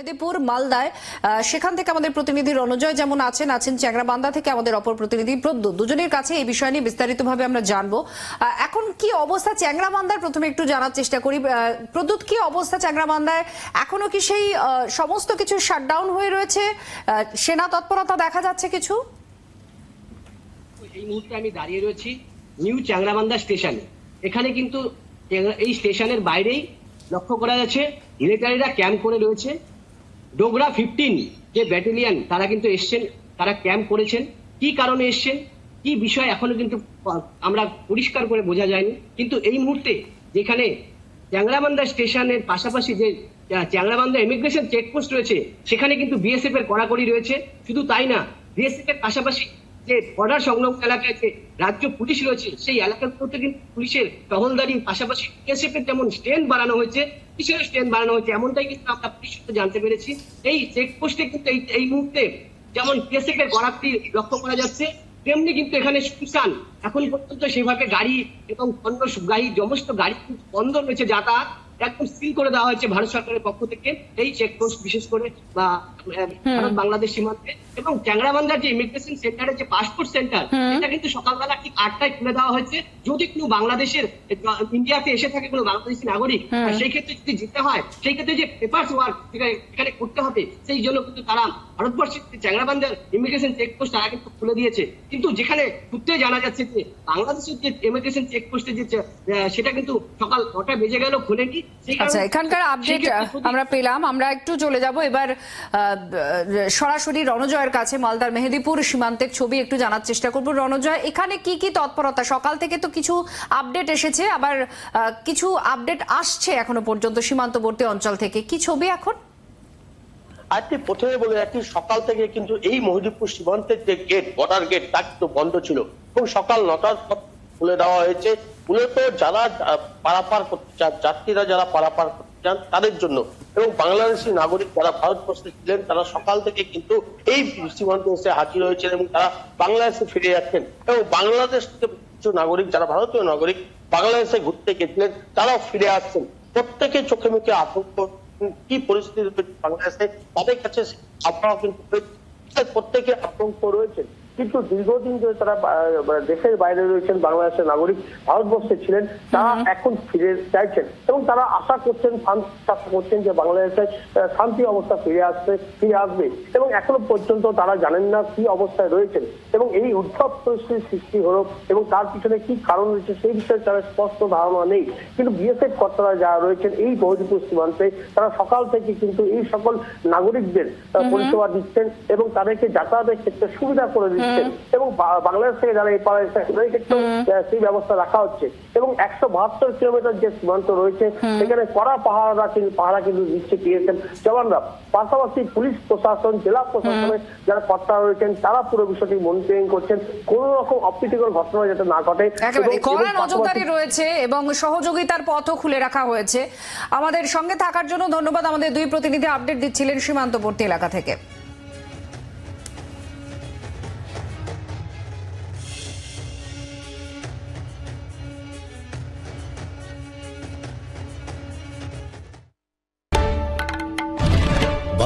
মেহেদিপুর মালদায় সেখান থেকে আমাদের প্রতিনিধি রণজয় যেমন আছেন আছেন চ্যাংরাবান্ধা থেকে আমাদের অপর প্রতিনিধি প্রদ্যুৎ। দুজনের কাছে এই বিষয় নিয়ে বিস্তারিতভাবে আমরা জানব। এখন কি অবস্থা চ্যাংরাবান্ধার? প্রথমে একটু জানার চেষ্টা করি। প্রদ্যুৎ, কি অবস্থা চ্যাংরাবান্ধায়? এখনও কি সেই সমস্ত কিছু শাটডাউন হয়ে রয়েছে? সেনা তৎপরতা দেখা যাচ্ছে কিছু? এই মুহূর্তে আমি দাঁড়িয়ে রয়েছি নিউ চ্যাংরাবান্ধা স্টেশনে। এখানে কিন্তু এই স্টেশনের বাইরেই লক্ষ্য করা যাচ্ছে মিলিটারিরা ক্যাম্প করে রয়েছে। ডোগরা ফিফটিন যে ব্যাটালিয়ান তারা কিন্তু এসছেন, তারা ক্যাম্প করেছেন। কি কারণে এসছেন? কি বিষয় এখনও কিন্তু আমরা পরিষ্কার করে বোঝা যায়নি। কিন্তু এই মুহূর্তে যেখানে চ্যাংরাবান্ধা স্টেশনের পাশাপাশি যে চ্যাংরাবান্ধা ইমিগ্রেশন চেকপোস্ট রয়েছে, সেখানে কিন্তু বিএসএফ এর কড়াকড়ি রয়েছে। শুধু তাই না বিএসএফ এর পাশাপাশি যে বর্ডার সংলগ্ন এলাকায় যে রাজ্য পুলিশ রয়েছে, সেই এলাকাগুলোতে কিন্তু পুলিশের টহলদারির পাশাপাশি বিএসএফ এর যেমন স্ট্রেন বাড়ানো হয়েছে পুলিশের স্ট্রেন বাড়ানো হয়েছে। এমনটাই কিন্তু আমরা পুলিশ সূত্রে জানতে পেরেছি। এই চেকপোস্টে কিন্তু এই এই মুহূর্তে যেমন কেসেকের এর গড়াকটি লক্ষ্য করা যাচ্ছে, তেমনি কিন্তু এখানে শুনশান এখন পর্যন্ত সেভাবে গাড়ি এবং অন্য গাড়ি, সমস্ত গাড়ি বন্ধ রয়েছে যাতায়াত। একদম সিল করে দেওয়া হয়েছে ভারত সরকারের পক্ষ থেকে এই চেকপোস্ট বিশেষ করে বা ভারত বাংলাদেশ সীমান্তে। এবং চ্যাংরাবান্ধার যে ইমিগ্রেশন সেন্টারের যে পাসপোর্ট সেন্টার এটা কিন্তু সকালবেলা ঠিক আটটায় খুলে দেওয়া হয়েছে। যদি কোনো বাংলাদেশের ইন্ডিয়াতে এসে থাকে কোনো বাংলাদেশি নাগরিক সেই ক্ষেত্রে যদি যেতে হয় সেই ক্ষেত্রে যে পেপার ওয়ার্ক এখানে করতে হবে সেই জন্য কিন্তু তারা ভারতবর্ষের চ্যাংরাবান্ধার ইমিগ্রেশন চেকপোস্ট তারা কিন্তু খুলে দিয়েছে। কিন্তু যেখানে সূত্রে জানা যাচ্ছে যে বাংলাদেশের যে ইমিগ্রেশন চেকপোস্টে যে সেটা কিন্তু সকাল নটা বেজে গেল খোলেনি। আচ্ছা এখানকার আপডেট আমরা পেলাম। আমরা একটু চলে যাব। এবার আহ, সরাসরি রণজয়ের কাছে মালদার মেহেদিপুর সীমান্তের ছবি একটু জানার চেষ্টা করব। রণজয় এখানে কি কি তৎপরতা? সকাল থেকে তো কিছু আপডেট এসেছে আবার কিছু আপডেট আসছে এখনও পর্যন্ত সীমান্তবর্তী অঞ্চল থেকে। কি ছবি এখন? আজকে প্রথমে বলে রাখি সকাল থেকে কিন্তু এই মহিদুপুর সীমান্তের যে গেট বর্ডার গেট তা কিন্তু বন্ধ ছিল। এবং সকাল নটার পর খুলে দেওয়া হয়েছে। মূলত যারা পারাপার করতে চান, যাত্রীরা যারা পারাপার করতে চান, তাদের জন্য। এবং বাংলাদেশি নাগরিক যারা ভারতবর্ষে ছিলেন, তারা সকাল থেকে কিন্তু এই সীমান্তে এসে হাজির হয়েছেন এবং তারা বাংলাদেশে ফিরে যাচ্ছেন। এবং বাংলাদেশ থেকে কিছু নাগরিক, যারা ভারতীয় নাগরিক, বাংলাদেশে ঘুরতে গেছিলেন, তারাও ফিরে আসছেন। প্রত্যেকে চোখে মুখে আতঙ্ক, কি পরিস্থিতি বাংলাদেশে, তাদের কাছে আপনারা কিন্তু প্রত্যেকে আতঙ্ক রয়েছে কিন্তু দীর্ঘদিন ধরে তারা দেশের বাইরে রয়েছেন বাংলাদেশের নাগরিক ভারতবর্ষে ছিলেন তারা এখন ফিরে চাইছেন। এবং তারা আশা করছেন আশা করছেন যে বাংলাদেশে শান্তি অবস্থা ফিরে আসবে ফিরে আসবে। এবং এখনও পর্যন্ত তারা জানেন না কি অবস্থায় রয়েছেন। এবং এই উদ্ধব পরিস্থিতির সৃষ্টি হলো এবং তার পিছনে কি কারণ রয়েছে সেই বিষয়ে তারা স্পষ্ট ধারণা নেই। কিন্তু বিএসএফ কর্তারা যারা রয়েছেন এই বহুদীপুর সীমান্তে তারা সকাল থেকে কিন্তু এই সকল নাগরিকদের পরিষেবা দিচ্ছেন এবং তাদেরকে যাতায়াতের ক্ষেত্রে সুবিধা করে দিচ্ছেন। এবং বাংলাদেশ থেকে যারা এই পাড়ায় এসে তাদের ক্ষেত্রে সেই ব্যবস্থা রাখা হচ্ছে। এবং একশো বাহাত্তর কিলোমিটার যে সীমান্ত রয়েছে সেখানে কড়া পাহারা কিন্তু পাহারা কিন্তু দিচ্ছে পিএসএফ জওয়ানরা পাশাপাশি পুলিশ প্রশাসন জেলা প্রশাসনের যারা কর্তা রয়েছেন তারা পুরো বিষয়টি মনিটরিং করছেন। কোন রকম অপ্রীতিকর ঘটনা যাতে না ঘটে কড়া নজরদারি রয়েছে এবং সহযোগিতার পথও খুলে রাখা হয়েছে। আমাদের সঙ্গে থাকার জন্য ধন্যবাদ। আমাদের দুই প্রতিনিধি আপডেট দিচ্ছিলেন সীমান্তবর্তী এলাকা থেকে।